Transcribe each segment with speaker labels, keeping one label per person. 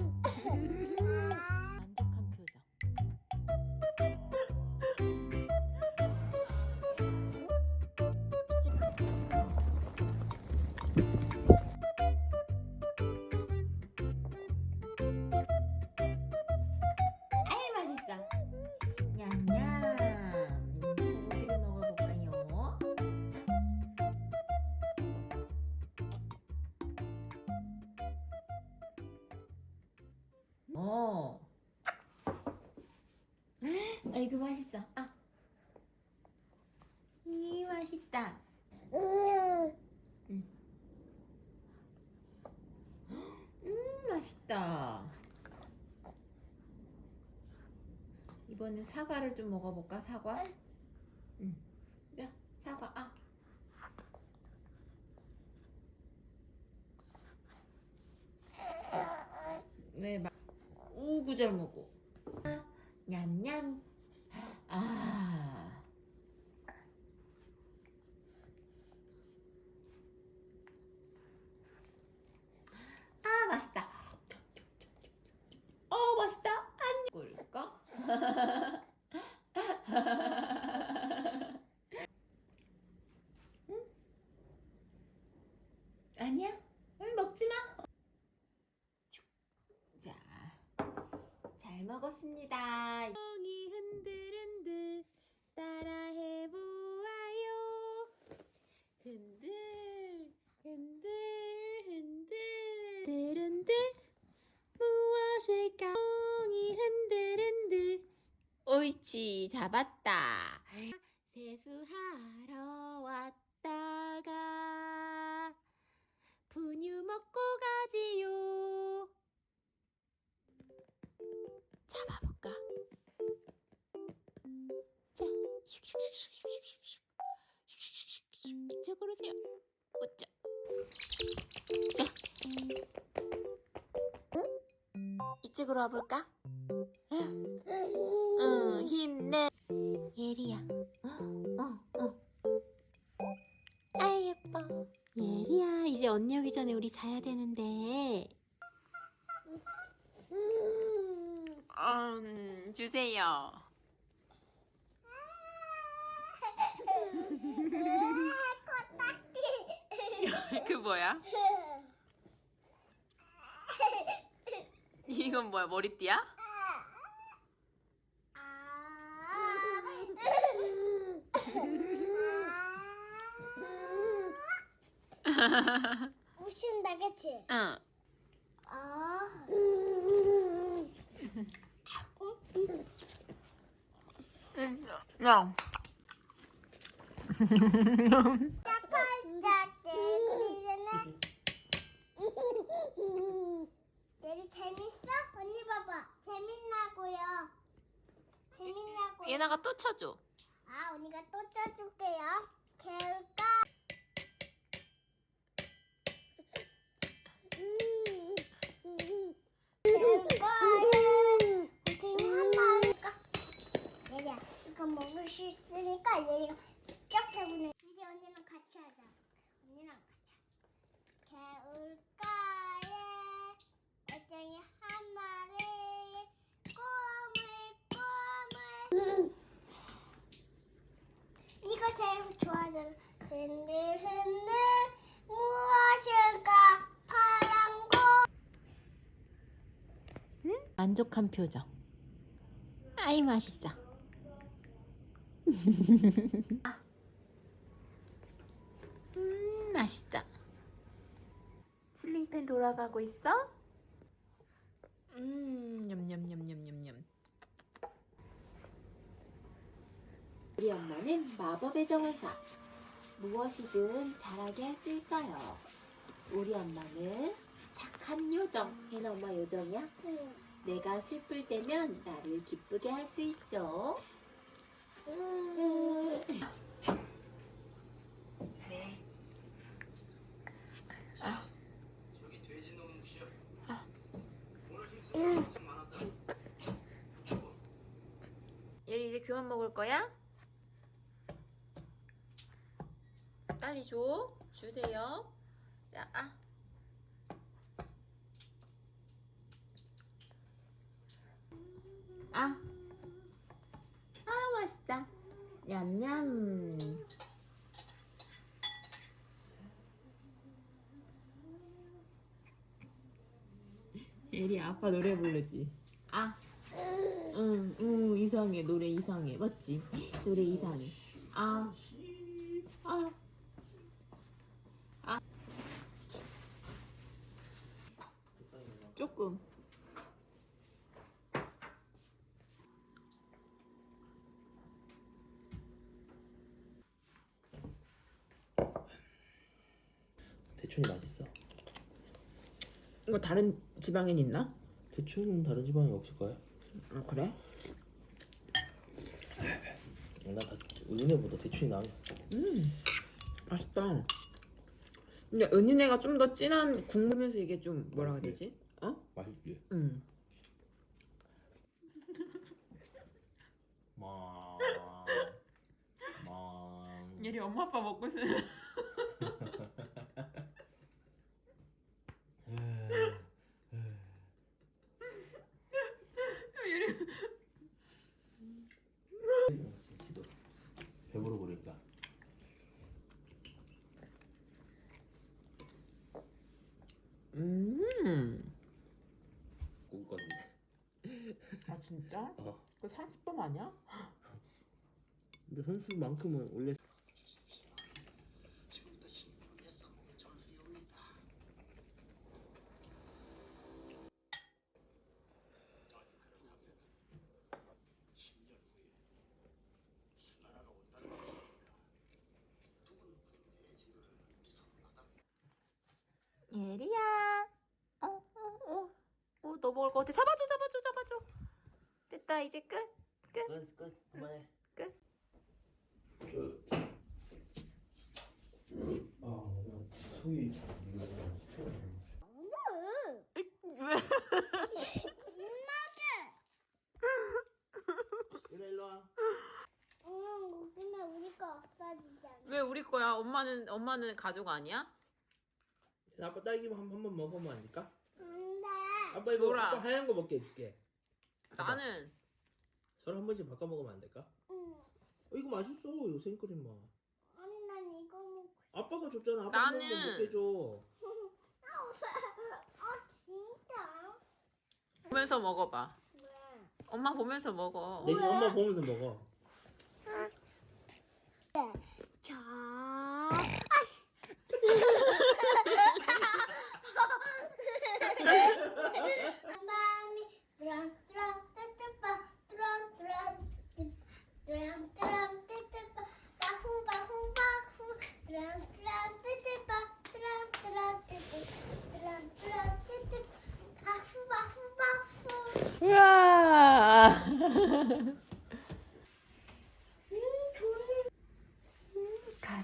Speaker 1: Mm-hmm. 어. 아이고 맛있어. 아. 이 맛있다. 음. 음 맛있다. 이번엔 사과를 좀 먹어볼까? 사과? 응. 야, 사과. 아. 왜 막? 먹어. 아, 냠냠. 아. 아 맛있다. 어 맛있다. 안녕. 꿀까? 응? 아니야? 응, 먹지 마. 자, 잘 먹었습니다. 엉이 흔들흔들 따라해 보아요. 흔들 흔들 흔들 흔들 무엇일까? 엉이 흔들흔들 옳지 잡았다 이쪽으로 오세요 우짜 자 이쪽으로 와볼까? 응, 힘내. 예리야. 어, 어. 아 예뻐. 예리야, 이제 언니 오기 전에 우리 자야 되는데. 음, 주세요. 그 뭐야? 이건 뭐야? 머리띠야?
Speaker 2: 우신다 그치?
Speaker 1: 응.
Speaker 2: 아.
Speaker 1: 야.
Speaker 2: 내리네. 내리 재밌어? 언니 봐봐. 재밌나고요. 재밌냐고.
Speaker 1: 얘나가 또 쳐줘.
Speaker 2: 아 언니가 또 쪄줄게요. 개울까?
Speaker 1: 만족한 표정. 아이 맛있어. 음 맛있다. 슬링팬 돌아가고 있어? 음 냠냠냠냠냠냠. 우리 엄마는 마법의 정원사. 무엇이든 잘하게 할 수 있어요. 우리 엄마는 착한 요정. 얘는 엄마 요정이야? 내가 슬플 때면 나를 기쁘게 할 수 있죠. 네. 아,
Speaker 3: 저기 돼지 놈 무시여.
Speaker 1: 아.
Speaker 3: 오늘 힘쓰는 고생 많았다.
Speaker 1: 얘리 이제 그만 먹을 거야? 빨리 줘. 주세요. 자, 아. 아, 아 맛있다. 냠냠. 에리 아빠 노래 부르지. 아, 응, 응 이상해 노래 이상해 맞지? 노래 이상해. 아, 아, 아. 조금.
Speaker 4: 대촌이 맛있어.
Speaker 1: 이거 다른 지방엔 있나?
Speaker 4: 대촌은 다른 지방에 없을까요?
Speaker 1: 아 그래?
Speaker 4: 나다 은혜보다 대촌이 나아.
Speaker 1: 음 맛있다. 근데 은인애가 좀 더 진한 국물면서 이게 좀 뭐라 해야 되지? 어?
Speaker 4: 맛있지.
Speaker 1: 음.
Speaker 4: 마. 마.
Speaker 1: 얘리 엄마 아빠 먹고 있어.
Speaker 4: 진짜 배부르 버릴까.
Speaker 1: 음.
Speaker 4: 고기 같은데.
Speaker 1: 아 진짜?
Speaker 4: 어.
Speaker 1: 그 산수법 아니야?
Speaker 4: 근데 선수만큼은 원래
Speaker 1: 예리야. 어, 어, 어. 어, 너 먹을 것 같아. 잡아줘. 됐다, 이제 끝.
Speaker 4: 끝, 끝, 그만해.
Speaker 1: 끝.
Speaker 4: 아, 속이 그래 일로 와.
Speaker 2: 엄마 먹으면 우리 거 없어지잖아.
Speaker 1: 왜 우리 거야? 엄마는 엄마는 가족 아니야?
Speaker 4: 아빠 딸기 한 번만 먹으면 안 될까?
Speaker 2: 근데
Speaker 4: 아빠 이거
Speaker 1: 줘라.
Speaker 4: 아빠 하얀 거 먹게 해줄게.
Speaker 1: 나는
Speaker 4: 서로 한 번씩 바꿔 먹으면 안 될까?
Speaker 2: 응.
Speaker 4: 어, 이거 맛있어 요 생크림 맛.
Speaker 2: 아니 난 이거 먹고
Speaker 4: 아빠가 줬잖아. 아빠
Speaker 1: 나는-
Speaker 4: 먹는 거 먹게 줘.
Speaker 2: 아 진짜?
Speaker 1: 보면서 먹어봐.
Speaker 2: 왜?
Speaker 1: 엄마 보면서 먹어.
Speaker 4: 내 엄마 보면서 먹어.
Speaker 2: 자.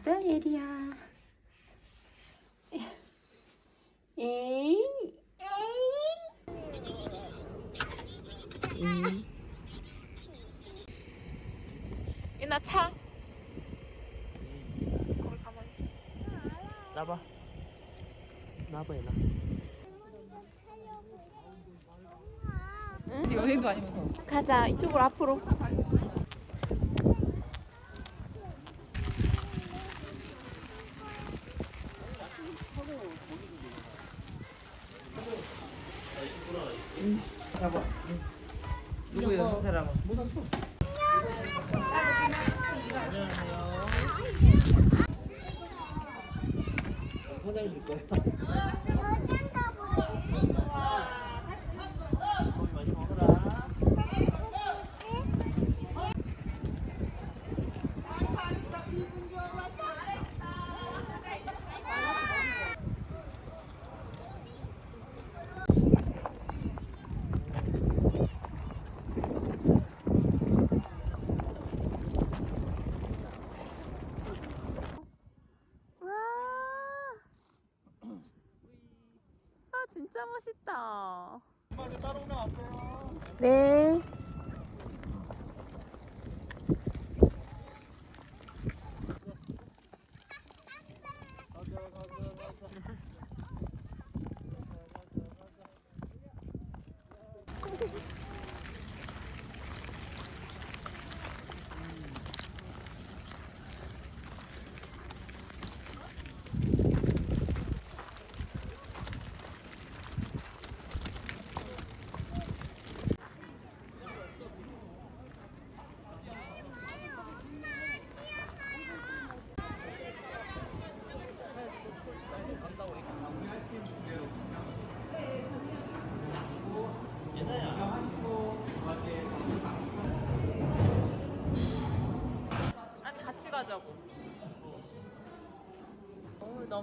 Speaker 1: 가자, 예리야. 에이.
Speaker 2: 에이
Speaker 1: 이나 차. 거기 가만히 있어.
Speaker 4: 나봐. 나봐 얘나.
Speaker 1: 연예인도 아니면서. 가자, 이쪽으로 앞으로.
Speaker 4: 포장해
Speaker 2: 네.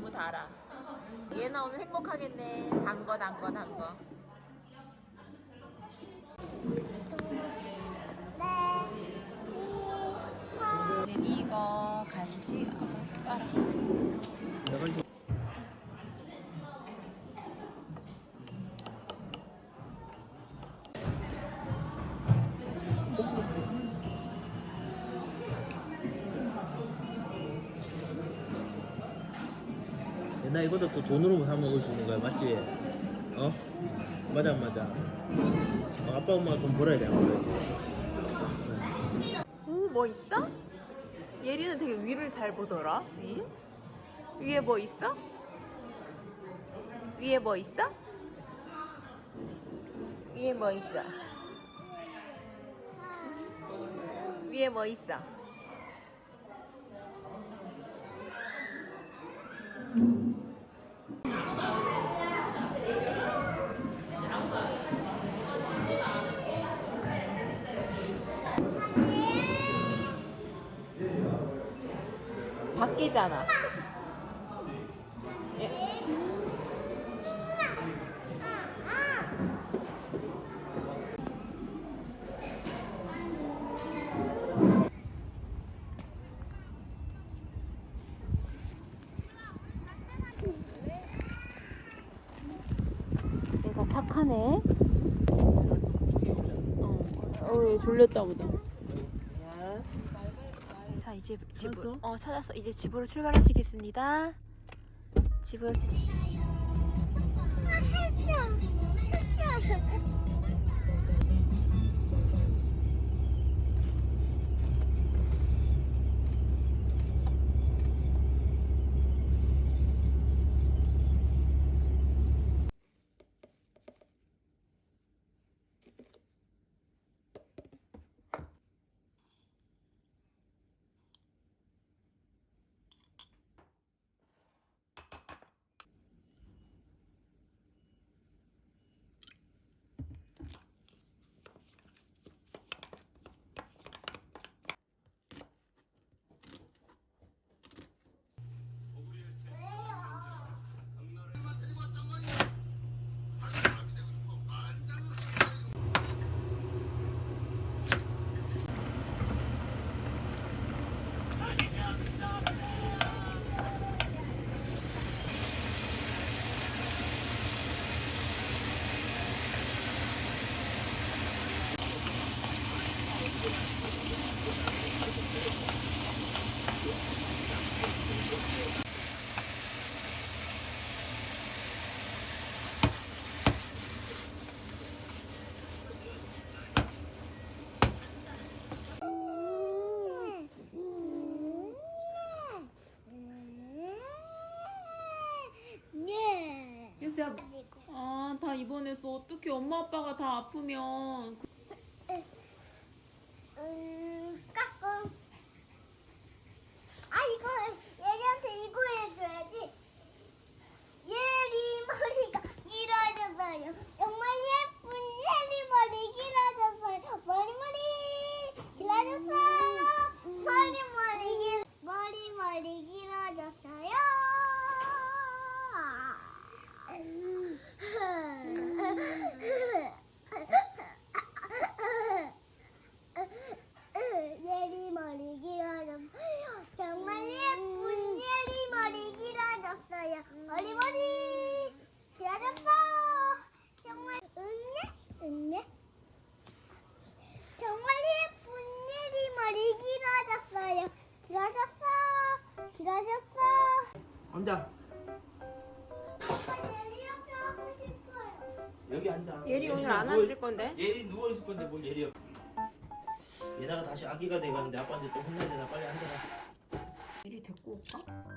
Speaker 1: 너무 달아. 얘나 오늘 행복하겠네. 단 거, 단 거, 단 거.
Speaker 2: 네.
Speaker 1: 이거 간식 숟가락.
Speaker 4: 옛날 이것도 또 돈으로 사 먹을 수 있는 거야 맞지? 어? 맞아 안 맞아 어, 아빠 엄마가 돈 벌어야 돼돼
Speaker 1: 오, 뭐 있어? 예리는 되게 위를 잘 보더라. 위? 위에 뭐 있어? 위에 뭐 있어? 위에 뭐 있어? 위에 뭐 있어? 바뀌잖아. 예.
Speaker 5: 얘가 착하네.
Speaker 1: 어, 얘 졸렸다 보다. 자, 이제 집으로 어 찾았어. 이제 집으로 출발하시겠습니다. 집으로
Speaker 2: 네.
Speaker 1: 유수야. 아, 다 입원했어. 어떻게 엄마 아빠가 다 아프면
Speaker 2: 음, 까꿍. 아, 이거 예리한테 이거 해줘야지. 예리 머리가 길어졌어요. 정말 예쁜 예리 머리 길어졌어요. 머리 머리 길어졌어요. 머리 머리 길 머리 머리 길어졌어요. 예리 머리 길어졌어요. 정말 예쁜 예리 머리 길어졌어요. 머리 머리 길어졌어. 정말 은네 은네. 정말 예쁜 예리 머리 길어졌어요. 길어졌어. 길어졌어.
Speaker 4: 앉아
Speaker 2: 아빠 예리 옆에 하고 싶어요.
Speaker 4: 여기 앉아
Speaker 1: 예리 오늘
Speaker 4: 예리는
Speaker 1: 안
Speaker 4: 누워-
Speaker 1: 앉을 건데?
Speaker 4: 예리 누워 있을 건데 뭘 예리 얘나가 다시 아기가 돼가는데 아빠한테 또 혼나야 되나 빨리 앉아라
Speaker 1: 예리 데리고 올까?